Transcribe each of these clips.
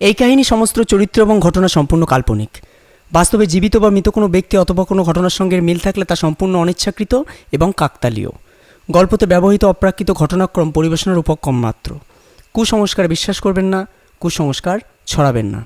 এই কাহিনী সমস্ত চরিত্র এবং ঘটনা সম্পূর্ণ কাল্পনিক। বাস্তবে জীবিত বা মৃত কোনো ব্যক্তি অথবা কোনো ঘটনার সঙ্গে মিল থাকলে তা সম্পূর্ণ অনিচ্ছাকৃত এবং কাকতালীয়। গল্পতে ব্যবহৃত অপ্রাকৃত ঘটনাক্রম পরিবেশনের উপক্রম মাত্র। কুসংস্কার বিশ্বাস করবেন না, কুসংস্কার ছড়াবেন না।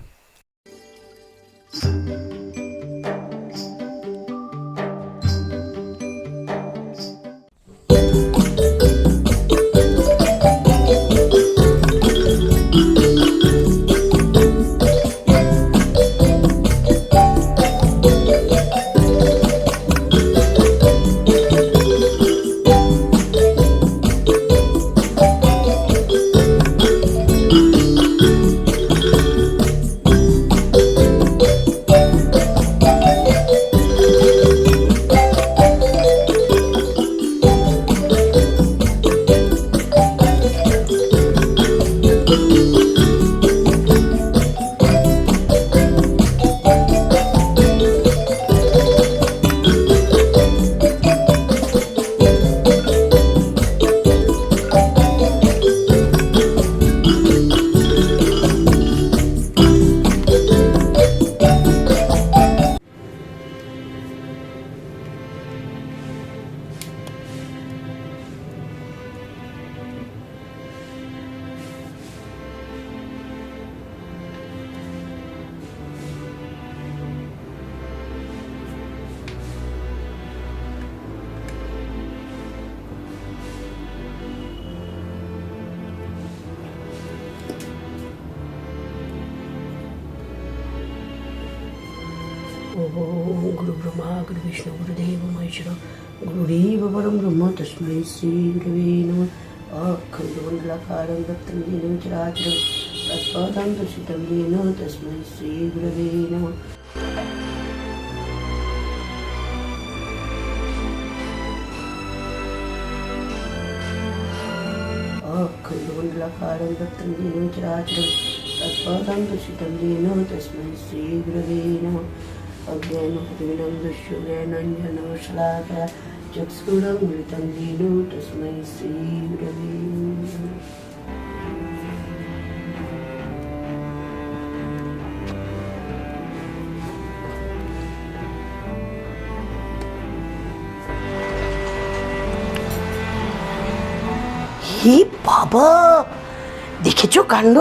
ओम गुरु ब्रह्मा गुरु विष्णु गुरुदेव महेश्वर गुरुदेव परम ब्रह्म तस्मै श्री गुरवे नमः अखण्डमण्डलाकारं दत्तं येन चराचरं तत्पादं येन तस्मै श्री गुरवे नमः अखण्डमण्डलाकारं दत्तं येन चराचरं तत्पादं दर्शितं येन तस्मै श्रीगुरवे नमः अज्ञानप्रवीणं दुष्योगेनञ्जनशलाकया चक्षुरं मृतं येन तस्मै श्रीगुरवे नमः হে বাবা দেখেছো কাণ্ড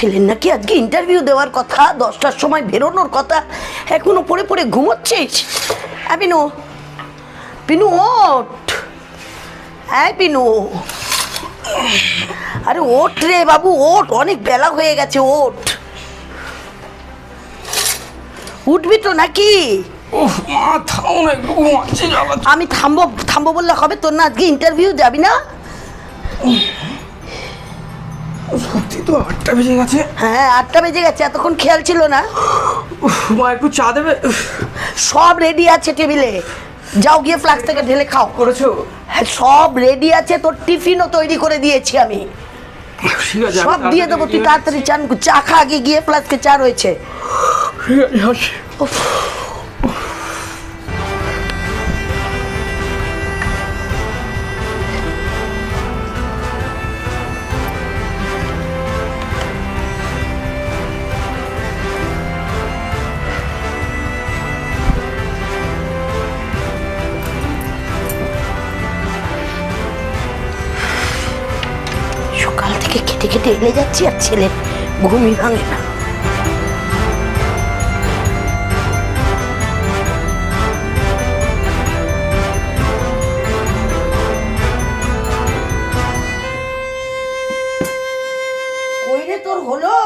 ছেলের নাকি? আজকে ইন্টারভিউ দেওয়ার কথা দশটার সময় বেরোনোর কথা। এখনও পড়ে পড়ে ঘুমোচ্ছিস? হ্যাঁ পিনু পিনু ওঠ। হ্যাঁ পিনু। আরে ওঠ রে বাবু ওঠ। অনেক বেলা হয়ে গেছে ওঠ। উঠবি তো নাকি? আমি থামবো থামবো বললে হবে তোর না? আজকে ইন্টারভিউ যাবি না? সত্যি তো আটটা বেজে গেছে। হ্যাঁ আটটা বেজে গেছে এতক্ষণ খেয়াল ছিল না। মা একটু চা দেবে? সব রেডি আছে টেবিলে। যাও গিয়ে ফ্লাক্স থেকে ঢেলে খাও। করেছ? হ্যাঁ সব রেডি আছে তোর টিফিনও তৈরি করে দিয়েছি আমি। সব দিয়ে দেবো তুই তাড়াতাড়ি তাড়াতাড়ি চান চা খা আগে গিয়ে ফ্লাস্কে চা রয়েছে। খেটে এলে যাচ্ছি আর ছেলের ঘুমই ভাঙে না। হলো?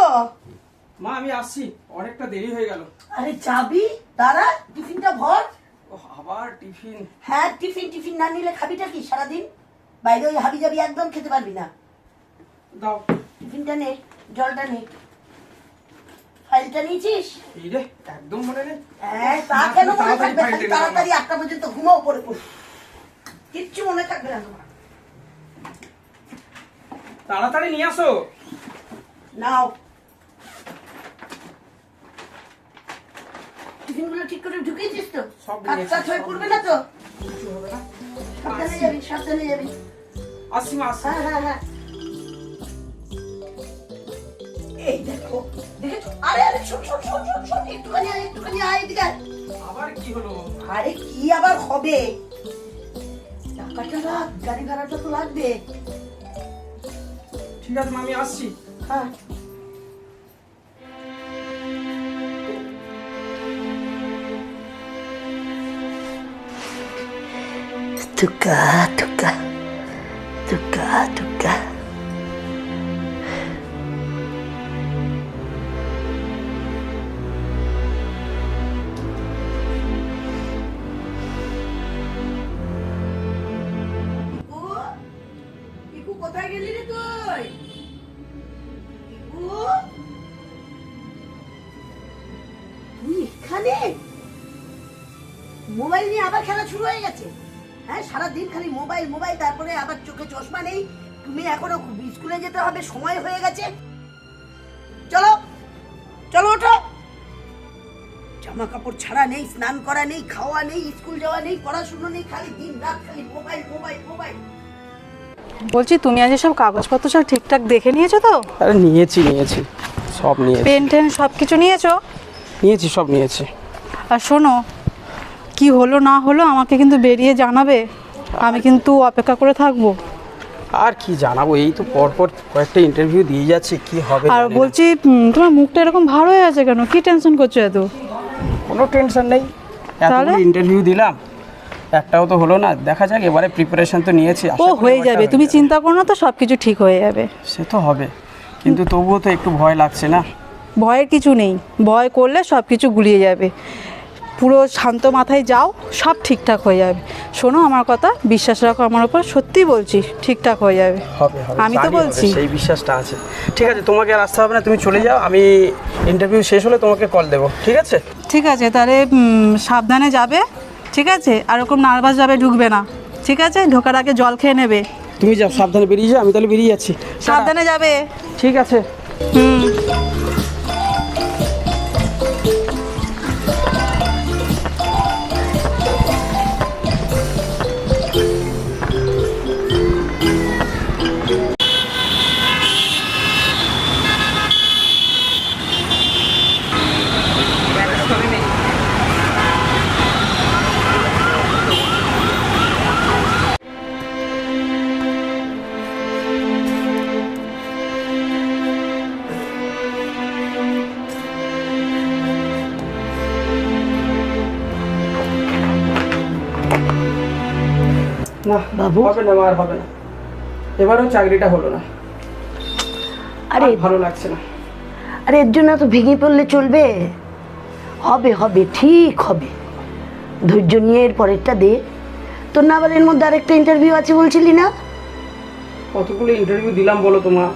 মা আমি আসছি। অনেকটা দেরি হয়ে গেল। আরে যাবি? দাঁড়া টিফিনটা ভর। আবার টিফিন? হ্যাঁ টিফিন টিফিন না নিলে খাবিটা কি সারাদিন? বাইরে ওই হাবি যাবি একদম খেতে পারবি না। দাও। টিফিনটা নে জলটা নে। ফাইলটা নিয়েছিস? এই রে একদম মনে নেই। হ্যাঁ তা কেন মনে থাকবে। তাড়াতাড়ি আটটা পর্যন্ত ঘুমাও পড়ে পড়ে। কিচ্ছু মনে থাকবে না তোমার। তাড়াতাড়ি নিয়ে আসো। নাও। টিফিনগুলো ঠিক করে ঢুকিয়েছিস তো? সব কাজ হয়ে পড়বে না তো? সাবধানে যাবি সাবধানে যাবি। আসছি মা হ্যাঁ হ্যাঁ হ্যাঁ। আরে আরে শোন শোন শোন শোন শোন একটুখানি আয় একটুখানি আয় এদিকে আয়। আবার কি হলো আরে কি আবার হবে টাকাটা রাখ গাড়ি ভাড়াটা তো লাগবে ঠিক আছে মা আমি আসছি হ্যাঁ Tuka, tuka, tuka, tuka. কোথায় গেলি রে তুই? এখানে? মোবাইল নিয়ে আবার খেলা শুরু হয়ে গেছে। হ্যাঁ সারাদিন খালি মোবাইল মোবাইল, তারপরে আবার চোখে চশমা নেই। তুমি এখনও স্কুলে যেতে হবে, সময় হয়ে গেছে। চলো চলো ওঠো। জামা কাপড় ছাড়া নেই, স্নান করা নেই, খাওয়া নেই, স্কুল যাওয়া নেই, পড়াশুনো নেই, খালি দিন রাত খালি মোবাইল মোবাইল মোবাইল। বলছি তুমি আজ সব কাগজপত্র সব ঠিকঠাক দেখে নিয়েছো তো? আরে নিয়েছি নিয়েছি। সব নিয়েছি। পেন টেন সব কিছু নিয়েছো? নিয়েছি সব নিয়েছি। আর শোনো কি হলো না হলো আমাকে কিন্তু বেরিয়ে জানাবে। আমি কিন্তু অপেক্ষা করে থাকব। আর কি জানাব? এই তো পরপর কয়েকটা ইন্টারভিউ দিয়ে যাচ্ছি কি হবে আর বলছি উম, তোমার মুখটা এরকম ভালো হয়ে আছে কেন? কি টেনশন করছ এত? কোনো টেনশন নেই। তাহলে? ইন্টারভিউ দিলাম। একটাও তো হলো না। দেখা যাক এবারে প্রিপারেশন তো নিয়েছি ও হয়ে যাবে। তুমি চিন্তা করো না তো সব কিছু ঠিক হয়ে যাবে। সে তো হবে। কিন্তু তবুও তো একটু ভয় লাগছে না? ভয়ের কিছু নেই। ভয় করলে সব কিছু গুলিয়ে যাবে। পুরো শান্ত মাথায় যাও সব ঠিকঠাক হয়ে যাবে। শোনো আমার কথা বিশ্বাস রাখো আমার উপর। সত্যি বলছি ঠিকঠাক হয়ে যাবে। আমি তো বলছি। সেই বিশ্বাসটা আছে। ঠিক আছে তোমাকে আর আসতে হবে না তুমি চলে যাও। আমি ইন্টারভিউ শেষ হলে তোমাকে কল দেবো। ঠিক আছে? ঠিক আছে তাহলে সাবধানে যাবে। ঠিক আছে? আর ওরকম নার্ভাস ভাবে ঢুকবে না। ঠিক আছে? ঢোকার আগে জল খেয়ে নেবে। তুমি যাও সাবধানে বেরিয়ে যাও আমি তাহলে বেরিয়ে যাচ্ছি। সাবধানে যাবে। ঠিক আছে। হুম। বাবু? হবে না আর হবে না। এবারও চাকরিটা হলো না। আরে ভালো লাগছে না। আরে এর জন্য তো ভেঙে পড়লে চলবে। হবে হবে ঠিক হবে। ধৈর্য নিয়ে এর পরেরটা দে। তোর না আবার এর মধ্যে আরেকটা ইন্টারভিউ আছে বলছিলি না? কতগুলো ইন্টারভিউ দিলাম বলো তোমার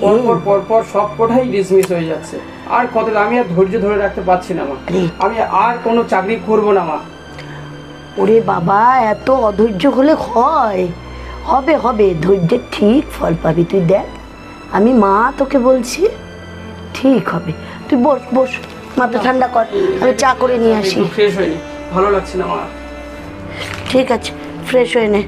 পরপর পরপর সব কটাই ডিসমিস হয়ে যাচ্ছে। আর কত আমি আর ধৈর্য ধরে রাখতে পারছি না মা। আমি আর কোনো চাকরি করব না মা। ওরে বাবা এত অধৈর্য হলে হয়। হবে হবে ধৈর্যের ঠিক ফল পাবি। তুই দেখ আমি মা তোকে বলছি ঠিক হবে। তুই বস বস মাথা ঠান্ডা কর আমি চা করে নিয়ে আসি। ফ্রেশ হয়নি ভালো লাগছে না মা। ঠিক আছে ফ্রেশ হয়ে নে।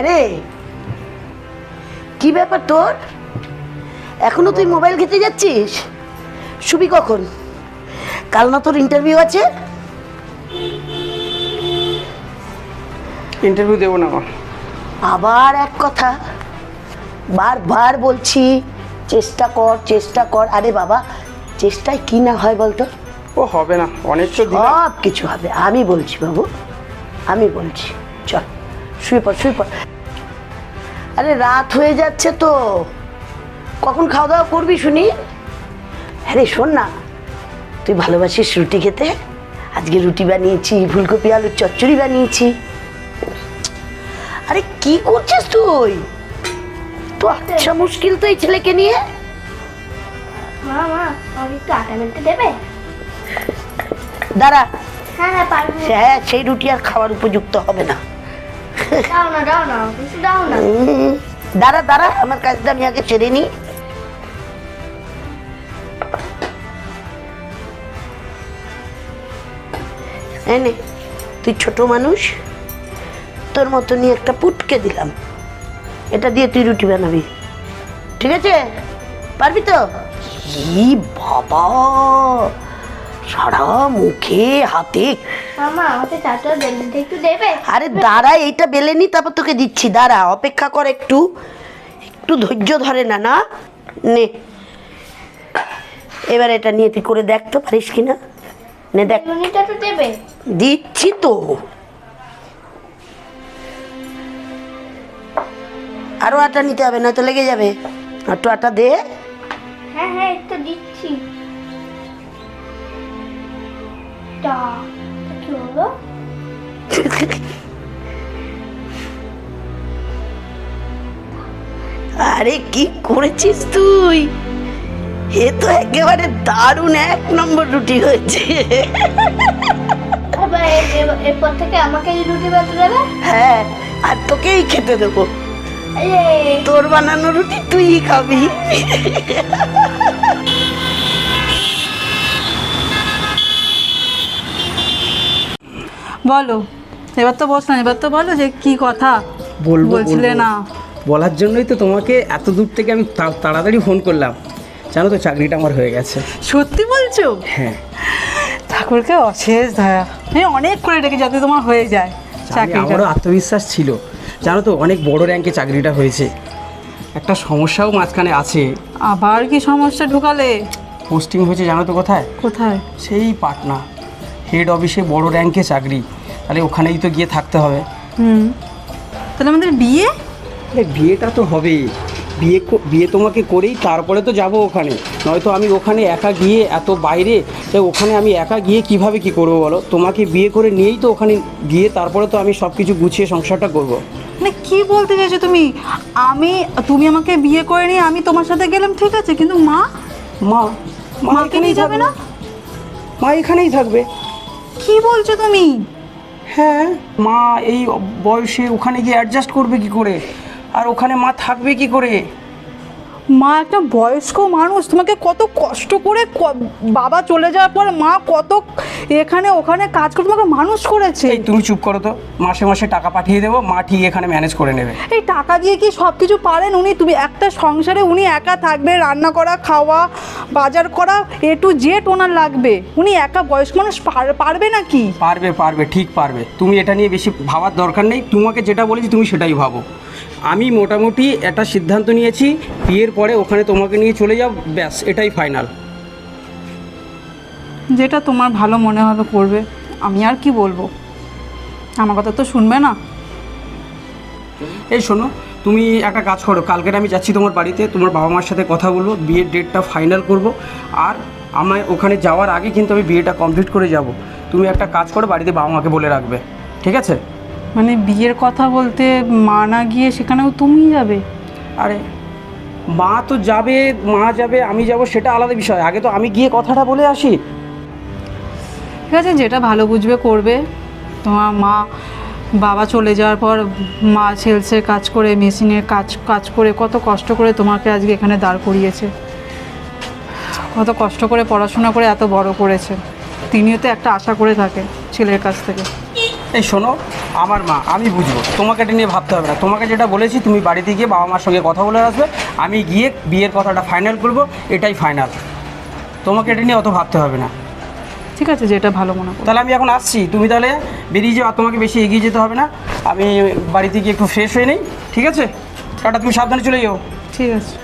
হ্যাঁ রে। কি ব্যাপার তোর? এখনও তুই মোবাইল খেতে যাচ্ছিস? শুবি কখন? কাল না তোর ইন্টারভিউ আছে? ইন্টারভিউ দেবো না মা আবার এক কথা। বারবার বলছি চেষ্টা কর চেষ্টা কর। আরে বাবা চেষ্টায় কি না হয় বলতো? ও হবে না অনেক তো সব কিছু হবে। আমি বলছি বাবু আমি বলছি। শুয়ে পড় শুয়ে পড়। আরে রাত হয়ে যাচ্ছে তো। কখন খাওয়া দাওয়া করবি শুনি? আরে শোন না তুই ভালোবাসিস রুটি খেতে? আজকে রুটি বানিয়েছি ফুলকপি আলুর চচ্চড়ি বানিয়েছি। আরে কি করছিস তুই? তো আচ্ছা মুশকিল তো এই ছেলেকে নিয়ে। মা মা একটু আটা মেলতে দেবে? দাঁড়া। হ্যাঁ হ্যাঁ হ্যাঁ সেই রুটি আর খাওয়ার উপযুক্ত হবে না। দাঁড়া দাঁড়া, আমার আমি আগে এই তুই ছোট মানুষ, তোর মতনই একটা পুটকে দিলাম। এটা দিয়ে তুই রুটি বানাবি। ঠিক আছে? পারবি তো? কি বাবা, সারা মুখে, হাতে মামা আমাকে চাটা বেলতে একটু দেবে? আরে দাঁড়া এইটা বেলে নি তারপর তোকে দিচ্ছি। দাঁড়া অপেক্ষা কর একটু। একটু ধৈর্য ধরে না না? নে। এবার এটা নিয়ে তুই করে দেখ তো পারিস কিনা? নে দেখ। বেলুনিটা একটু দেবে? দিচ্ছি তো। আরও আটা নিতে হবে না তো লেগে যাবে। একটু আটা দে। হ্যাঁ হ্যাঁ একটু দিচ্ছি। টা। তা আরে কি করেছিস তুই? এ তো একেবারে দারুণ এক নম্বর রুটি হয়েছে। এবার এ- এ- এরপর থেকে আমাকে এই রুটি বেলতে দেবে? হ্যাঁ আর তোকেই খেতে দেবো। এই তোর বানানো রুটি তুই খাবি। বলো। এবার তো বসলাম এবার তো বলো যে কি কথা। বলব বলছিলে না। বলার জন্যই তো তোমাকে এত দূর থেকে আমি তাড়াতাড়ি ফোন করলাম। জানো তো চাকরিটা আমার হয়ে গেছে। সত্যি বলছো? হ্যাঁ। ঠাকুরকে অশেষ দয়া। আমি অনেক করে ডেকে যাতে তোমার হয়ে যায় চাকরিটা। আমারও আত্মবিশ্বাস ছিল। জানো তো অনেক বড় র্যাঙ্কে চাকরিটা হয়েছে। একটা সমস্যাও মাঝখানে আছে। আবার কি সমস্যা ঢুকালে? পোস্টিং হয়েছে জানো তো কোথায়? কোথায়? সেই পাটনা। হেড অফিসে বড় র্যাঙ্কে চাকরি। তাহলে ওখানেই তো গিয়ে থাকতে হবে। হুম। তাহলে আমাদের বিয়ে? আরে বিয়েটা তো হবে। বিয়ে বিয়ে তোমাকে করেই তারপরে তো যাব ওখানে। নয়তো আমি ওখানে একা গিয়ে এত বাইরে তো ওখানে আমি একা গিয়ে কীভাবে কি করব বলো? তোমাকে বিয়ে করে নিয়েই তো ওখানে গিয়ে তারপরে তো আমি সব কিছু গুছিয়ে সংসারটা করব। মানে কি বলতে চাইছো তুমি? আমি তুমি আমাকে বিয়ে করে নিয়ে আমি তোমার সাথে গেলাম ঠিক আছে? কিন্তু মা? মা মা মাকে নিয়ে যাবে না? মা এখানেই থাকবে। কি বলছো তুমি? হ্যাঁ মা এই বয়সে ওখানে গিয়ে অ্যাডজাস্ট করবে কি করে? আর ওখানে মা থাকবে কি করে? মা একটা বয়স্ক মানুষ তোমাকে কত কষ্ট করে বাবা চলে যাওয়ার পর মা কত এখানে ওখানে কাজ করে তোমাকে মানুষ করেছে। এই তুমি চুপ করো তো মাসে মাসে টাকা পাঠিয়ে দেবো মা ঠিক এখানে ম্যানেজ করে নেবে। এই টাকা দিয়ে কি সব কিছু পারেন উনি? তুমি একটা সংসারে উনি একা থাকবে রান্না করা খাওয়া বাজার করা এ টু জেড ওনার লাগবে। উনি একা বয়স্ক মানুষ পার- পারবে নাকি? পারবে পারবে ঠিক পারবে। তুমি এটা নিয়ে বেশি ভাবার দরকার নেই তোমাকে যেটা বলেছি তুমি সেটাই ভাবো। আমি মোটামুটি একটা সিদ্ধান্ত নিয়েছি বিয়ের পরে ওখানে তোমাকে নিয়ে চলে যাও ব্যাস এটাই ফাইনাল যেটা তোমার ভালো মনে হবে করবে আমি আর কি বলব? আমার কথা তো শুনবে না? এই শোনো তুমি একটা কাজ করো কালকের আমি যাচ্ছি তোমার বাড়িতে তোমার বাবা মার সাথে কথা বলব বিয়ের ডেটটা ফাইনাল করব আর আমায় ওখানে যাওয়ার আগে কিন্তু আমি বিয়েটা কমপ্লিট করে যাব। তুমি একটা কাজ করো বাড়িতে বাবা মাকে বলে রাখবে ঠিক আছে? মানে বিয়ের কথা বলতে মা না গিয়ে সেখানেও তুমি যাবে? আরে মা তো যাবে, মা যাবে, আমি যাব, সেটা আলাদা বিষয়। আগে তো আমি গিয়ে কথাটা বলে আসি। ঠিক আছে, যেটা ভালো বুঝবে করবে। তোমার মা, বাবা চলে যাওয়ার পর মা সেলসের কাজ করে মেশিনের কাজ কাজ করে, কত কষ্ট করে তোমাকে আজকে এখানে দাঁড় করিয়েছে। কত কষ্ট করে পড়াশোনা করে এত বড় করেছে। তিনিও তো একটা আশা করে থাকে ছেলের কাছ থেকে। এই শোনো আমার মা আমি বুঝব তোমাকে এটা নিয়ে ভাবতে হবে না। তোমাকে যেটা বলেছি তুমি বাড়িতে গিয়ে বাবা মার সঙ্গে কথা বলে আসবে। আমি গিয়ে বিয়ের কথাটা ফাইনাল করব এটাই ফাইনাল তোমাকে এটা নিয়ে অত ভাবতে হবে না। ঠিক আছে যেটা ভালো মনে করো। তাহলে আমি এখন আসছি। তুমি তাহলে বেরিয়ে যাও আর তোমাকে বেশি এগিয়ে যেতে হবে না। আমি বাড়িতে গিয়ে একটু ফ্রেশ হয়ে নিই ঠিক আছে? টাটা তুমি সাবধানে চলে যাও। ঠিক আছে।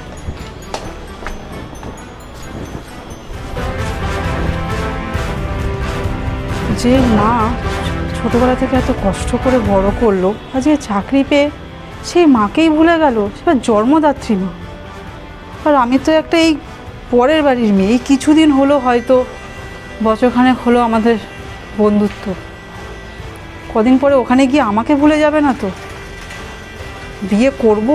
যে মা ছোটবেলা থেকে এত কষ্ট করে বড় করল আজকে চাকরি পেয়ে সেই মাকেই ভুলে গেল, সেটা জন্মদাত্রী মা। আর আমি তো একটা এই পরের বাড়ির মেয়ে, এই কিছুদিন হলো হয়তো বছরখানেক হলো আমাদের বন্ধুত্ব। কদিন পরে ওখানে গিয়ে আমাকে ভুলে যাবে না তো? বিয়ে করব?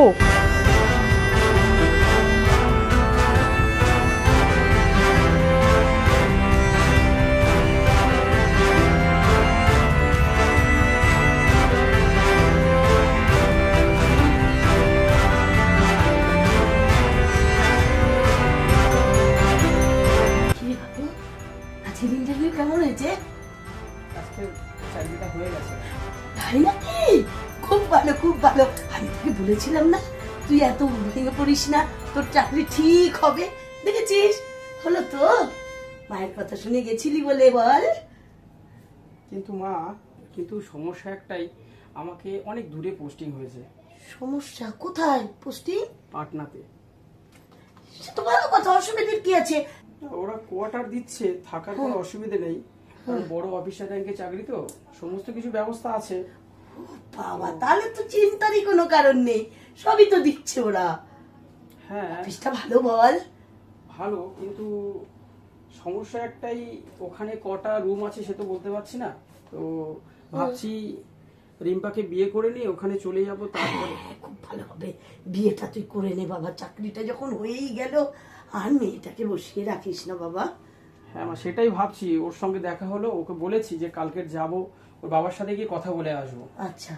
এত ভেঙে পড়িস না তোর চাকরি ঠিক হবে। দেখেছিস? হলো তো। মায়ের কথা শুনে গেছিলি বলে বল। কিন্তু মা কিন্তু সমস্যা একটাই আমাকে অনেক দূরে পোস্টিং হয়েছে। সমস্যা? কোথায় পুষ্টি পাটনাতে। সে তো ভালো কথা অসুবিধার কি আছে? ওরা কোয়ার্টার দিচ্ছে থাকার কোনো অসুবিধে নেই। কারণ বড় অফিসার র্যাঙ্কে চাকরি তো সমস্ত কিছু ব্যবস্থা আছে। বাবা তাহলে তো চিন্তারই কোনো কারণ নেই। সবই তো দিচ্ছে ওরা। হ্যাঁ। অফিসটা ভালো বল। ভালো কিন্তু সমস্যা একটাই ওখানে কটা রুম আছে সে তো বলতে পারছি না। তো ভাবছি রিম্পাকে বিয়ে করে নিয়ে ওখানে চলে যাব তারপরে। হ্যাঁ, খুব ভালো হবে। বিয়েটা তুই করে নে বাবা। চাকরিটা যখন হয়েই গেল আর মেয়েটাকে বসিয়ে রাখিস না বাবা। হ্যাঁ সেটাই ভাবছি। ওর সঙ্গে দেখা হলো ওকে বলেছি যে কালকের যাব। ওর বাবার সাথে গিয়ে কথা বলে আসব। আচ্ছা।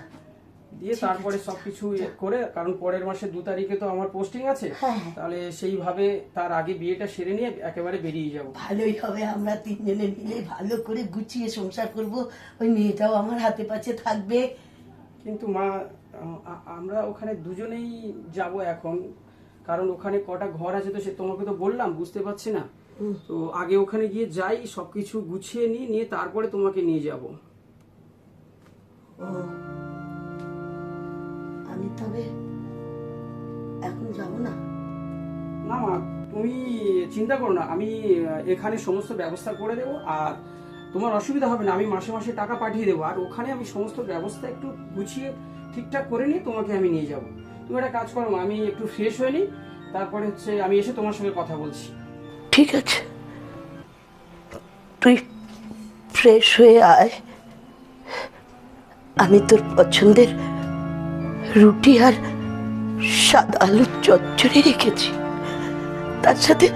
দিয়ে তারপরে সবকিছু করে কারণ পরের মাসে দু তারিখে তো আমার পোস্টিং আছে হ্যাঁ। তাহলে সেইভাবে তার আগে বিয়েটা সেরে নিয়ে একেবারে বেরিয়ে যাব। ভালোই হবে আমরা তিনজনে মিলে ভালো করে গুছিয়ে সংসার করব। ওই মেয়েটাও আমার হাতে পাশে থাকবে। কিন্তু মা আমরা ওখানে দুজনেই যাব এখন কারণ ওখানে কটা ঘর আছে তো সে তোমাকে তো বললাম বুঝতে পারছি না। তো আগে ওখানে গিয়ে যাই সবকিছু গুছিয়ে নিয়ে নিয়ে তারপরে তোমাকে নিয়ে যাব। ও। আমি তবে এখন যাব না। না মা তুমি চিন্তা করো না আমি এখানে সমস্ত ব্যবস্থা করে দেবো আর তোমার অসুবিধা হবে না আমি মাসে মাসে টাকা পাঠিয়ে দেবো আর ওখানে আমি সমস্ত ব্যবস্থা একটু গুছিয়ে ঠিকঠাক করে নিয়ে তোমাকে আমি নিয়ে যাব। তুমি একটা কাজ করো আমি একটু ফ্রেশ হয়ে নিই তারপরে হচ্ছে আমি এসে তোমার সঙ্গে কথা বলছি। ঠিক আছে। তুই ফ্রেশ হয়ে আয়। আমি তোর পছন্দের রুটি আর সাদা আলুর চচ্চড়ি রেখেছি। তার সাথে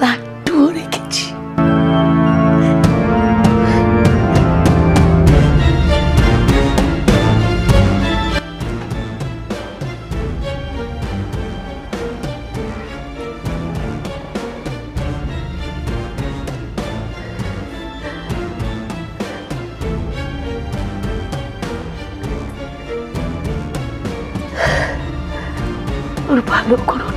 লাড্ডুও ওর ভালো করো